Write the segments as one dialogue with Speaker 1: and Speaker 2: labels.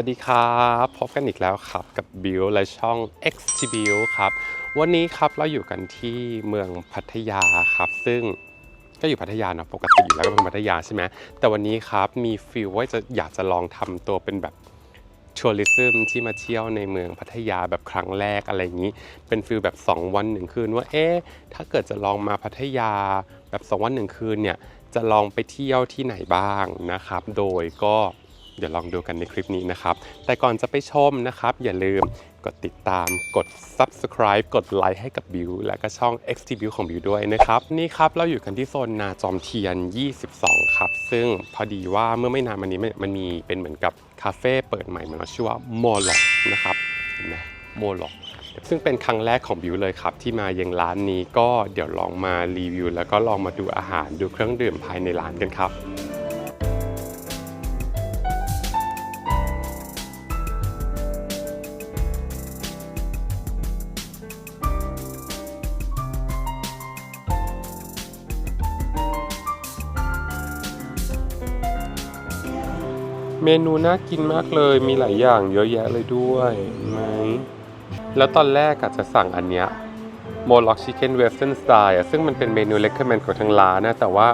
Speaker 1: วัสดีครับ พบกันอีกแล้วครับกับบิวและช่อง X t b u ครับ วันนี้ครับเราอยู่กันที่เมืองพัทยาครับ ซึ่งก็อยู่พัทยาเนาะปกติอยู่แล้วก็เป็นพัทยาใช่ไหมแต่วันนี้ครับมีฟีลว่าจะอยากจะลองทำตัวเป็นแบบทัวริซึมที่มาเที่ยวในเมืองพัทยาแบบครั้งแรกอะไรอย่างนี้ เป็นฟีลแบบ 2 วันหนึ่งคืนว่าเอ๊ะถ้าเกิดจะลองมาพัทยาแบบ 2 วันหนึ่งคืนเนี่ยจะลองไปเที่ยวที่ไหนบ้างนะครับ โดยก็ เดี๋ยวลองดูกันในคลิปนี้นะครับ แต่ก่อนจะไปชมนะครับ อย่าลืมกดติดตามกด subscribe กดไลค์ให้กับบิว และก็ช่อง XT View ของบิวด้วยนะครับ นี่ครับเราอยู่กันที่โซนนาจอมเทียน 22 ครับ ซึ่งพอดีว่าเมื่อไม่นานมานี้มันมีเป็นเหมือนกับคาเฟ่เปิดใหม่มาชื่อว่าโมล็อกนะครับเห็นไหมโมล็อกซึ่งเป็นครั้งแรกของบิวเลยครับ ที่มายังร้านนี้ก็เดี๋ยวลองมารีวิว แล้วก็ลองมาดูอาหารดูเครื่องดื่มภายในร้านกันครับ เมนูน่ากินมากเลย มีหลายอย่างเยอะแยะเลยด้วยไหม แล้วตอนแรกอาจจะสั่งอันเนี้ยโมล็อกชิคเก้นเวสเทิร์นสไตล์ซึ่งมันเป็นเมนูเล c ก m เมนของทางร้านนะ แต่ว่า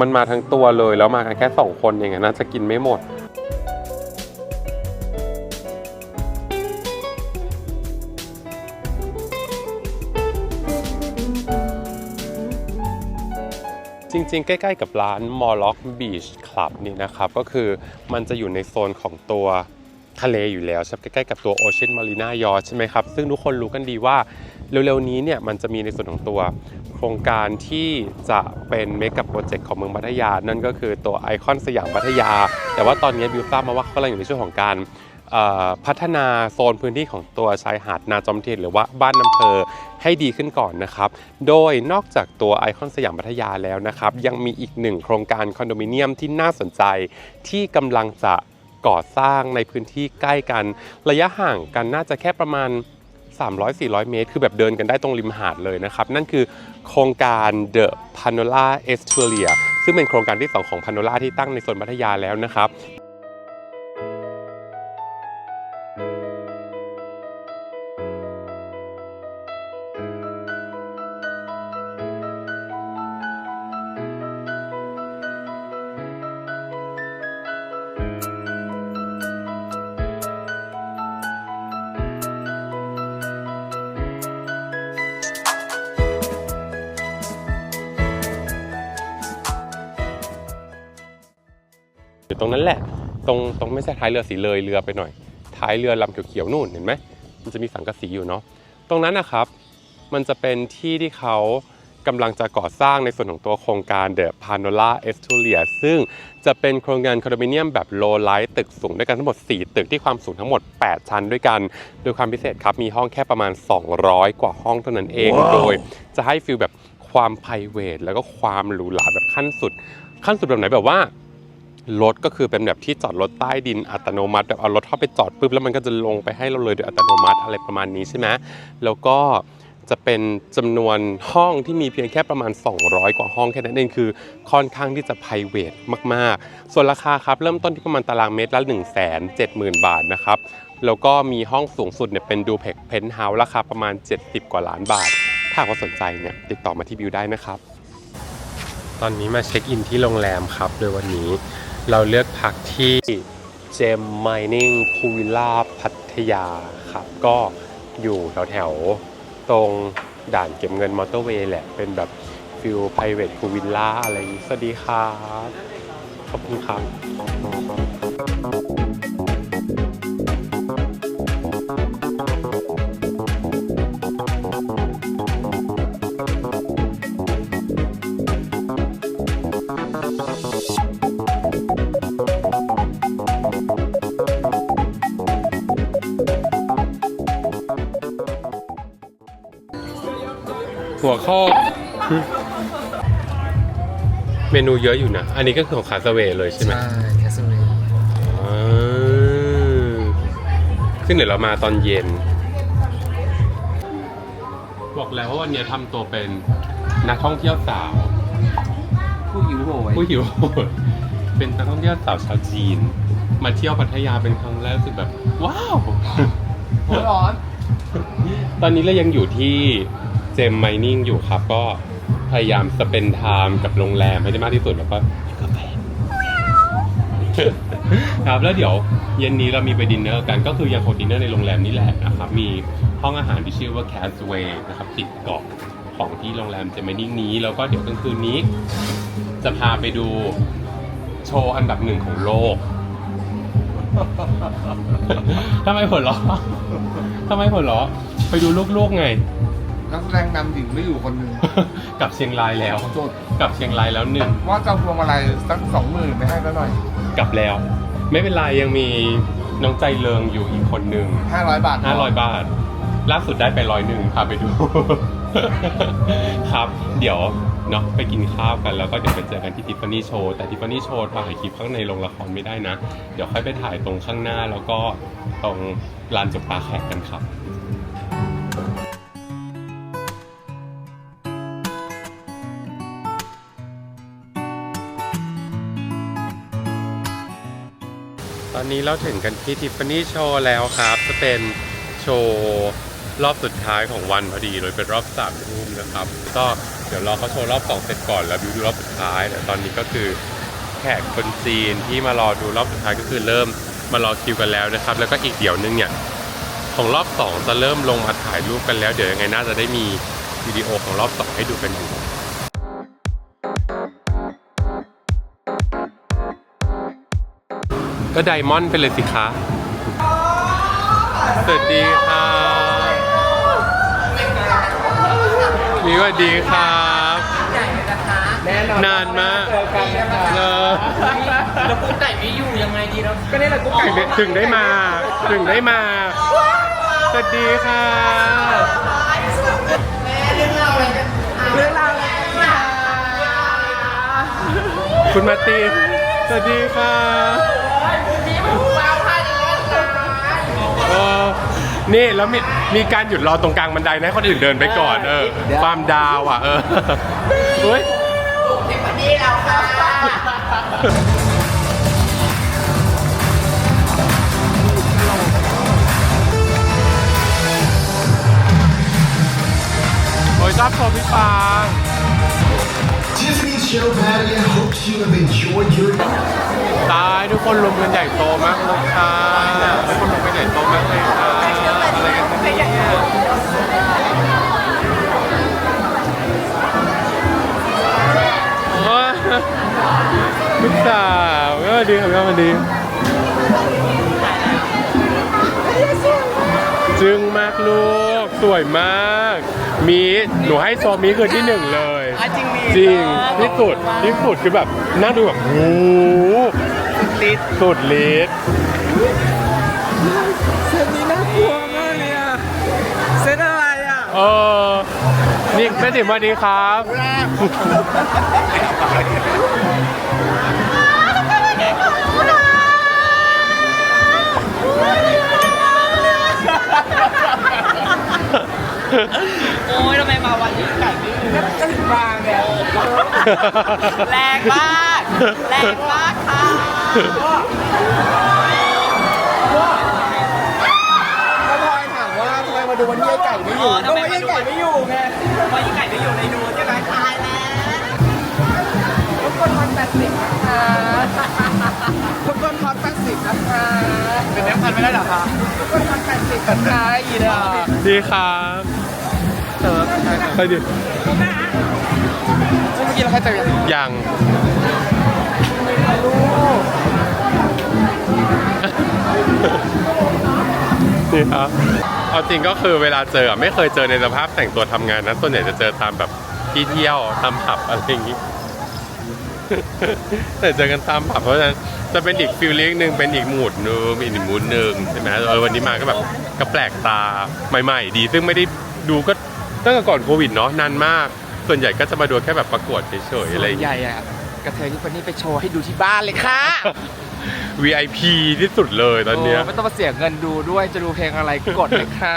Speaker 1: มันมาทั้งตัวเลยแล้วมากันแค่ 2 คนเองน่าจะกินไม่หมด ริงๆ ใกล้ๆ กับร้านมอลล็อกบีชคลับนี่นะครับ ก็คือมันจะอยู่ในโซนของตัวทะเลอยู่แล้วใช่ไหมใกล้ๆ กับตัวโอเชียนมารีนายอใช่ไหมครับ ซึ่งทุกคนรู้กันดีว่าเร็วๆ นี้เนี่ยมันจะมีในส่วนของตัวโครงการที่จะเป็นเมกะโปรเจกต์ของเมืองพัทยา นั่นก็คือตัวไอคอนสยามพัทยา แต่ว่าตอนนี้บิวทราบมาว่าเขากำลังอยู่ในช่วงของการ พัฒนาโซนพื้นที่ของตัวชายหาดนาจอมเทียนหรือว่าบ้านน้ำเพอให้ดีขึ้นก่อนนะครับ โดยนอกจากตัวไอคอนสยามพัทยาแล้วนะครับ ยังมีอีกหนึ่งโครงการคอนโดมิเนียมที่น่าสนใจที่กำลังจะก่อสร้างในพื้นที่ใกล้กัน ระยะห่างกันน่าจะแค่ประมาณ 300-400 เมตร คือแบบเดินกันได้ตรงริมหาดเลยนะครับ นั่นคือโครงการ The Panola Estuaria ซึ่งเป็นโครงการที่ 2 ของ Panola ที่ตั้งในโซนพัทยาแล้วนะครับ ตรงนั้นแหละ ตรงตรงไม่ใช่ท้ายเรือสีเลยเรือไปหน่อย ท้ายเรือลำเขียวๆนู่นเห็นไหมมันจะมีสังกะสีอยู่เนาะตรงนั้นนะครับ มันจะเป็นที่ที่เขากำลังจะก่อสร้างในส่วนของตัวโครงการ The Panola Estuaria ซึ่งจะเป็นโครงการคอนโดมิเนียมแบบโลไลท์ตึกสูงด้วยกันทั้งหมด 4 ตึกที่ความสูงทั้งหมด 8 ชั้นด้วยกัน โดยความพิเศษครับ มีห้องแค่ประมาณ 200 กว่าห้องเท่านั้นเองโดยจะให้ฟีลแบบความ p r i v a t แล้วก็ความหรูหราแบบขั้นสุด ขั้นสุดแบบไหนแบบว่า รถก็คือเป็นแบบที่จอดรถใต้ดินอัตโนมัติแบบเอารถเข้าไปจอดปุ๊บแล้วมันก็จะลงไปให้เราเลยโดยอัตโนมัติอะไรประมาณนี้ใช่ไหมแล้วก็จะเป็นจำนวนห้องที่มีเพียงแค่ประมาณ 200 กว่าห้องแค่นั้นเองคือค่อนข้างที่จะ p r i v a t มาก ๆ ส่วนราคาครับเริ่มต้นที่ประมาณตารางเมตรละ 1 7 0 0 0 0 บาทนะครับแล้วก็มีห้องสูงสุดเนี่ยเป็นดูเพกเพนท์เฮาส์ราคาประมาณ 70 กว่าล้านบาท ถ้าว่าสนใจเนี่ยติดต่อมาที่บิวได้นะครับ ตอนนี้มาเช็คอินที่โรงแรมครับโดยวันนี้ เราเลือกพักที่เจมไมนิ่งพูวิลล่าพัทยาครับ ก็อยู่แถวๆตรงด่านเก็บเงินมอเตอร์เวย์แหละ เป็นแบบฟิลไพรเวทพูวิลล่าอะไรอย่างนี้สวัสดีครับ ขอบคุณครับ ข้อเมนูเยอะอยู่นะ อันนี้ก็คือของคาสเวย์เลยใช่ไหม
Speaker 2: ใช่แคสเซิล
Speaker 1: อ่าซึ่งเดี๋ยวเรามาตอนเย็น บอกแล้วว่าวันนี้ทำตัวเป็นนักท่องเที่ยวสาว
Speaker 2: ผู้หิวโหย
Speaker 1: ผู้หิวโหยเป็นนักท่องเที่ยวสาวชาวจีน มาเที่ยวพัทยาเป็นครั้งแรกรู้สึกแบบ ว้าว
Speaker 2: หัวร้อน
Speaker 1: ตอนนี้เรายังอยู่ที่ เจมไมนิ่งอยู่ครับ ก็พยายามสเปนไทม์กับโรงแรมให้ได้มากที่สุดแล้วก็อยู่กับแฟครับแล้วเดี๋ยวเย็นนี้เรามีไปดินเนอร์กันก็คือยังคงดินเนอร์ในโรงแรมนี่แหละนะครับ มีห้องอาหารที่ชื่อว่า Castaway นะครับติดเกาะของที่โรงแรมเจมไมนิ่งนี้ แล้วก็เดี๋ยวกลางคืนนี้ จะพาไปดูโชว์อันดับหนึ่งของโลกทำไมหัวเราะทำไมหัวเราะไปดูลูกๆไง
Speaker 2: นักแสดงนำหญิงไม่อยู่คนหนึ่ง
Speaker 1: กลับเชียงรายแล้ว
Speaker 2: จด
Speaker 1: กลับเชียงรายแล้วหนึ่ง
Speaker 2: ว่าจะเอาพวงมาลัยสักสองหมื่นไปให้แล้วหน่อย
Speaker 1: กลับแล้ว ไม่เป็นไรยังมีน้องใจเริงอยู่อีกคนหนึ่ง
Speaker 2: ห้าร้อยบาท
Speaker 1: ห้าร้อยบาท ล่าสุดได้ไปร้อยหนึ่งพาไปดู ครับ เดี๋ยวเนาะไปกินข้าวกันแล้วก็เดี๋ยวไปเจอกันที่ทิฟฟานี่โชว์แต่ทิฟฟานี่โชว์ถ่ายคลิปข้างในโรงละครไม่ได้นะ เดี๋ยวค่อยไปถ่ายตรงข้างหน้าแล้วก็ตรงลานจบปลาแขกกันครับ ตอนนี้เราถึงกันที่ทิฟฟานี่โชว์แล้วครับ จะเป็นโชว์รอบสุดท้ายของวันพอดี โดยเป็นรอบสามทุ่มนะครับ ก็เดี๋ยวรอเขาโชว์รอบสองเสร็จก่อนแล้ววิวดูรอบสุดท้ายแต่ตอนนี้ก็คือแขกคนจีนที่มารอดูรอบสุดท้ายก็คือเริ่มมารอคิวกันแล้วนะครับ แล้วก็อีกเดี๋ยวนึงเนี่ยของรอบสองจะเริ่มลงมาถ่ายรูปกันแล้ว เดี๋ยวยังไงน่าจะได้มีวิดีโอของรอบสองให้ดูกันอยู่ ก็ไดมอนด์ไปเลยสิคะ สวัสดีค่ะมีสวัสดีครับ
Speaker 2: แน่นอน
Speaker 1: นานมาก
Speaker 2: เจอกันนะคะ
Speaker 1: เออ
Speaker 3: แล้วกุ๊กไก่ไม่อยู่ยังไงดีเรา
Speaker 2: ก็นี่แหละกุ๊กไก่
Speaker 1: ถึงได้ถึงได้มา ถึงได้มา สวัสดีค่ะ
Speaker 2: เรื่องราวอะไรกัน
Speaker 1: คุณมาตีนสวัสดีค่ะ นี่แล้วมีมีการหยุดรอตรงกลางบันไดนะให้คนอื่นเดินไปก่อนเออความดาวอะเออเฮ้ย
Speaker 3: นี่เราค่ะ
Speaker 1: โอ้ยชอบโชว์พี่ปาง
Speaker 4: Tiffany's show, Patty. I hope you have enjoyed your
Speaker 1: ตายทุกคนรวมกันใหญ่โตมากเลยค่ะ ลูกสาวเออดีครับก็มาดี จึงมากลูก สวยมาก มีหนูให้โซมีคือที่หนึ่งเลย
Speaker 3: จริงมี
Speaker 1: จริงที่สุดที่สุดคือแบบน่าดูแบบโอ้โห
Speaker 3: ติด
Speaker 1: สุดฤทธิ์
Speaker 3: เซตนี้น่ากลัวมากเลยอะเซตอะไรอะ
Speaker 1: เออนี่แม่ติ๋มสวัสดีครับ
Speaker 3: โอ้ยทำไมมาวันนี้ไก่ไม่อยู่ก็ถึงบางเนี่ยแรงมากแรงมากค่ะ
Speaker 2: ก็พลอยถามว่าทำไมมาดูวันนี้ไอ้ไก่ไม่อยู่ก็วันนี้ไก่ไม่อยู่ไง
Speaker 3: วันนี้ไก่ไม่อยู่ในดูใช่ไหมตายแล้ว
Speaker 2: ทุกคนฮอตแปดสิบนะคะทุกคนฮอตแปดสิบนะคะ
Speaker 3: เป็นแบงค์พันไม่ได้หรอคะ
Speaker 2: ทุกคนฮอตแปดสิบนะคะอีเด้อ
Speaker 1: ดีครับ
Speaker 2: เจอ
Speaker 1: ไปดิ
Speaker 2: เมื่อกี้เราแค่เจอยัง
Speaker 1: ยังนี่ครับเอาจริงก็คือเวลาเจออะไม่เคยเจอในสภาพแต่งตัวทำงานนะส่วนใหญ่จะเจอตามแบบที่เที่ยวตามผับอะไรอย่างงี้ แต่เจอกันตามผับเพราะฉะนั้นจะเป็นอีกฟิลลิ่งหนึ่งเป็นอีกมูดหนึงอีกมูดหนึ่งใช่ไหมเออวันนี้มาก็แบบก็แปลกตาใหม่ๆ ดี ซึ่งไม่ได้ดูก็ตั้งแต่ก่อนโควิดเนาะนานมาก ส่วนใหญ่ก็จะมาดูแค่แบบประกวดเฉยๆอะไรอย่าง
Speaker 2: ให
Speaker 1: เงี้ย
Speaker 2: ญ่อะกระเทยทุกคนนี่ไปโชว์ให้ดูที่บ้านเลยค่ะ
Speaker 1: VIP ที่สุดเลยตอนเนี้ย
Speaker 2: โไม่ต้องมาเสียเงินดูด้วยจะดูเพลงอะไรกดเลยค่ะ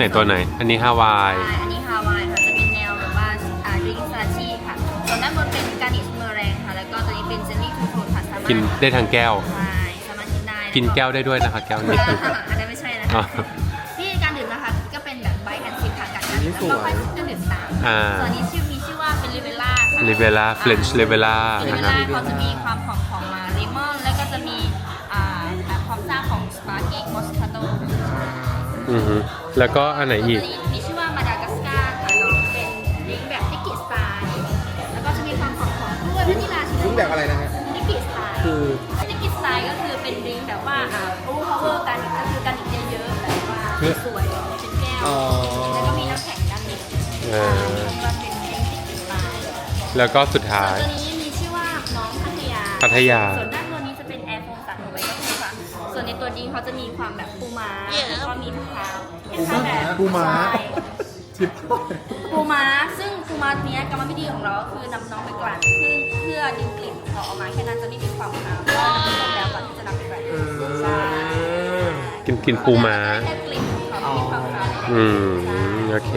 Speaker 1: ไหนตัวไหน อันนี้ฮาวาย
Speaker 5: ใช่อันนี้ฮาวายค่ะ จะเป็นแนวแบบว่าอ่าดริงซาชิค่ะส่วนด้านบนเป็นการนิชเมอร์แรงค่ะ แล้วก็ตัวนี้เป็นเจลลี่ทูโทนค่ะสามารถ
Speaker 1: กินได้ทางแก้ว
Speaker 5: ใช่สามารถกินได้
Speaker 1: กินแก้วได้ด้วยนะคะ แก้วนี้
Speaker 5: อันนั้นไม่ใช่นะ
Speaker 1: อ๋อ
Speaker 5: คะที่การดื่มนะคะก็เป็นแบบไบแอนซิพค่ะกัดกันแล้วก็ค่อยจะดื่มตาม
Speaker 1: อ่า
Speaker 5: ส่วนนี้ชื่อมีชื่อว่าเป็นลิเวล่าค่ะ
Speaker 1: ลิเวล่าเฟรนช์ลิเวล่า
Speaker 5: ลิเว
Speaker 1: นะครั
Speaker 5: ล่า
Speaker 1: บ
Speaker 5: เขาจะมีความหอมของมาเลมอน แล้วก็จะมีอ่าแบบความซ่าของสปาร์กี้มอสคาโต
Speaker 1: อือฮึ แล้วก็อันไหนอีก
Speaker 5: ตัวนี้มีชื่อว่ามาดากัสการ์ค่ะน้องเป็นดริงก์แบบนิกกี้สไตล์แล้วก็จะมีความหอมของกล้วยวานิลาชิ
Speaker 2: รุ่นแบบอะไรนะฮะ
Speaker 5: นิกกี้สไตล์
Speaker 2: คือ
Speaker 5: นิกกี้สไตล์ก็คือเป็นดริงก์แบบว่าอ่าโอเวอร์พาวเวอร์กันก็คือกันอีกเยอะๆแบบว่าสวยๆเป็นแก้ว
Speaker 2: อ๋อ
Speaker 5: แล้วก็มีน้ำแข็งด้านใน
Speaker 1: เออ
Speaker 5: มันเป็นดริงก์นิกกี้สไตล์
Speaker 1: แล้วก็สุด
Speaker 5: ส่
Speaker 1: ท้า
Speaker 5: วน
Speaker 1: ย
Speaker 5: ตัวนี้มีชื่อว่าน้องพัทยา
Speaker 1: พัทยา
Speaker 5: ส่วนด้านบนนี้จะเป็นแอร์โฟมสันเอาไว้ก็คือค่ะส่วนในตัวดริงก์เขาจะมีาวคล้ายๆแบบ
Speaker 2: ปูม้า
Speaker 5: ใช่
Speaker 2: ชิป
Speaker 5: ปูม้าซึ่งปูม้าเนี้ยกรรมวิธีของเราก็คือนำน้องไปกลั่นเพื่อเพื่อดึงกลิ่นของเขาออกมาแค่นั้นจะไม่มีความคาวเพราะว่ามันต้มแล้วก่อนที่จะนำไปกลั่นใช่
Speaker 1: กินกินปูม้า
Speaker 5: แค่กลิ่นของเขาไม่มีความคาวใดๆ
Speaker 1: อืม โอเค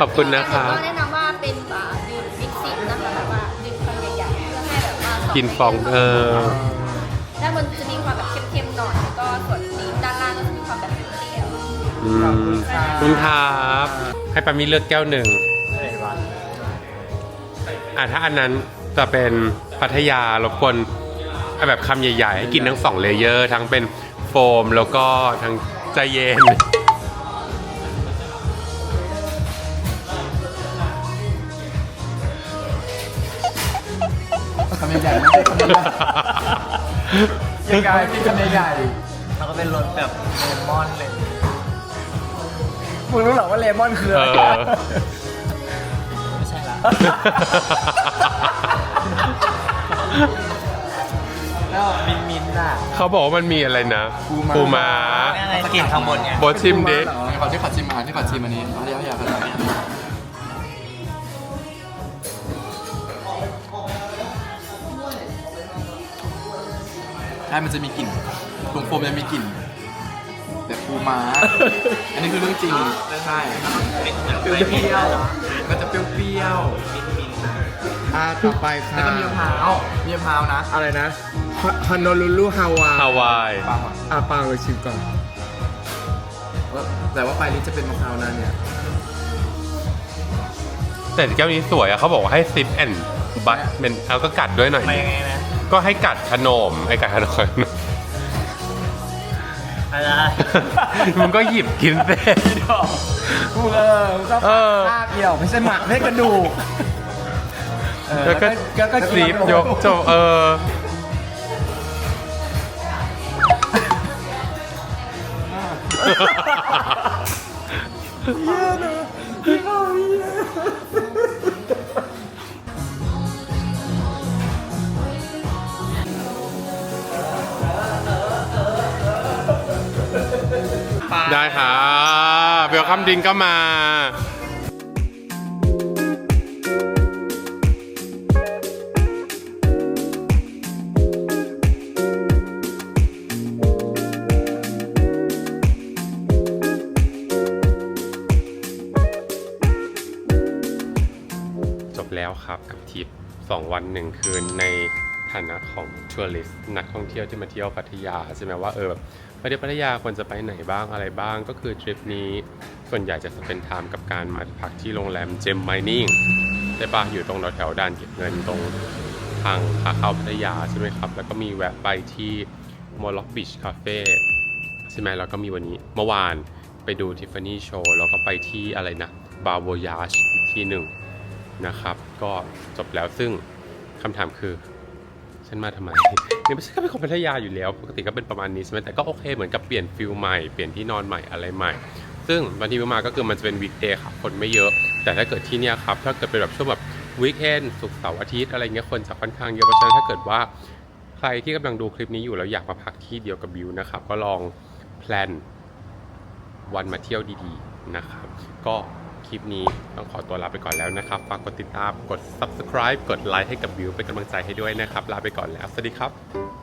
Speaker 1: ขอบคุณนะครับ
Speaker 5: ก็แนะนำว่าเป็นอ่าดื่มมิกซิ่งนะคะแบบว่าดื่มคำใหญ่ๆเพื่อให้แบบว่า
Speaker 1: กินฟองเออ
Speaker 5: ด้า อืม
Speaker 1: ขอบคุณครับให้ปามีเลือกแก้วหนึ่งอะถ้าอันนั้นจะเป็นพัทยารบกวนเอาแบบคำใหญ่ๆ ให้กินทั้งสองเลเยอร์ ทั้งเป็นโฟมแล้วก็ทั้งใจเย็น
Speaker 2: คำใหญ่ๆไม่ใช่คำใหญ่ๆยังไงพี่คำใหญ่
Speaker 3: แล้วก็เป็นรสแบบเลมอนเลย
Speaker 2: ๆ มึงรู้เหรอว่าเลมอนคืออะไร
Speaker 1: เออ
Speaker 3: ไม่ใช่ละแล้วมินมินท์อะ
Speaker 1: เขาบอกว่ามันมีอะไรนะ
Speaker 2: ปูม้า
Speaker 1: ปูม้า
Speaker 3: นี่อะไรกลิ่นข้างบนไง
Speaker 1: โบทชิมดิ
Speaker 2: ขอที่ขอชิมอาหารที่ขอชิมอันนี้เอาเดี๋ยวอยากขนาดนี้ใช่มันจะมีกลิ่นตรงโฟมจะมีกลิ่นแบบ ปูม้า อันนี้คือเรื่องจริงใช่
Speaker 3: เปรี้ยวๆเนอะ
Speaker 2: มันจะเปรี้ยว
Speaker 3: มินมินท์อะ
Speaker 2: ๆอ่าต่อไปค่ะแล้วก็มีมะพร้าวมีมะพร้าวนะ อะไรนะฮานอลูลูฮาวา
Speaker 1: ฮาวาย
Speaker 2: ปังอะปังเลยชิมก่อนว่าแต่ว่าปลายลิ้นจะเป็นมะพร้าวนะเนี่ย
Speaker 1: แต่แก้วนี้สวยอะเขาบอกว่าให้ซิปแอนบัตเป็นเอาก็กัดด้วยหน่อย
Speaker 3: มายังไงนะ
Speaker 1: ก็ให้กัดขนมไอ้กัดขนม
Speaker 3: อะไร
Speaker 1: มึงก็หยิบกินเส้น
Speaker 2: กูเออก็
Speaker 1: เออ
Speaker 2: ภาพเดียวไม่ใช่หมักไม่ใช่กระดูกเออ
Speaker 1: แล้วก็
Speaker 2: แล้วก็
Speaker 1: ซีบยกจบเออ ได้ค่ะเบลคัมดิงก็มาจบแล้วครับกับทริป 2 วัน 1 คืนใน ฐานะของทัวริสต์นักท่องเที่ยวที่มาเที่ยวพัทยาใช่ไหมว่าเออแบบไปเที่ยวพัทยาควรจะไปไหนบ้างอะไรบ้าง ก็คือทริปนี้ส่วนใหญ่จะเป็นไทม์กับการมาพักที่โรงแรมเจมไมนิ่งใช่ปะอยู่ตรงแถวด่านเก็บเงินตรงทางขาเข้าพัทยาใช่ไหมครับ แล้วก็มีแวะไปที่มอลล็อกบีชคาเฟ่ใช่ไหมแล้วก็มีวันนี้เมื่อวานไปดูทิฟฟานี่โชว์แล้วก็ไปที่อะไรนะบาโวยาชที่หนึ่งนะครับ ก็จบแล้วซึ่งคำถามคือ ฉันมาทำไมเนี่ยไม่ใช่ก็เป็นคนพัทยาอยู่แล้ว ปกติก็เป็นประมาณนี้ใช่ไหมแต่ก็โอเคเหมือนกับเปลี่ยนฟิลใหม่ เปลี่ยนที่นอนใหม่อะไรใหม่ ซึ่งวันที่มาก็คือมันจะเป็นวีคเดย์ครับคนไม่เยอะ แต่ถ้าเกิดที่เนี่ยครับถ้าเกิดเป็นแบบช่วงแบบวีคเอนศุกร์เสาร์อาทิตย์อะไรเงี้ยคนจะค่อนข้างเยอะเพราะฉะนั้นถ้าเกิดว่าใครที่กำลังดูคลิปนี้อยู่แล้วอยากมาพักที่เดียวกับบิวนะครับก็ลองแพลนวันมาเที่ยวดีๆนะครับก็ ลิปนี้ต้องขอตัวลาไปก่อนแล้วนะครับ ฝากกดติดตาม กด subscribe กดไลค์ให้กับบิวเป็นกำลังใจให้ด้วยนะครับ ลาไปก่อนแล้ว สวัสดีครับ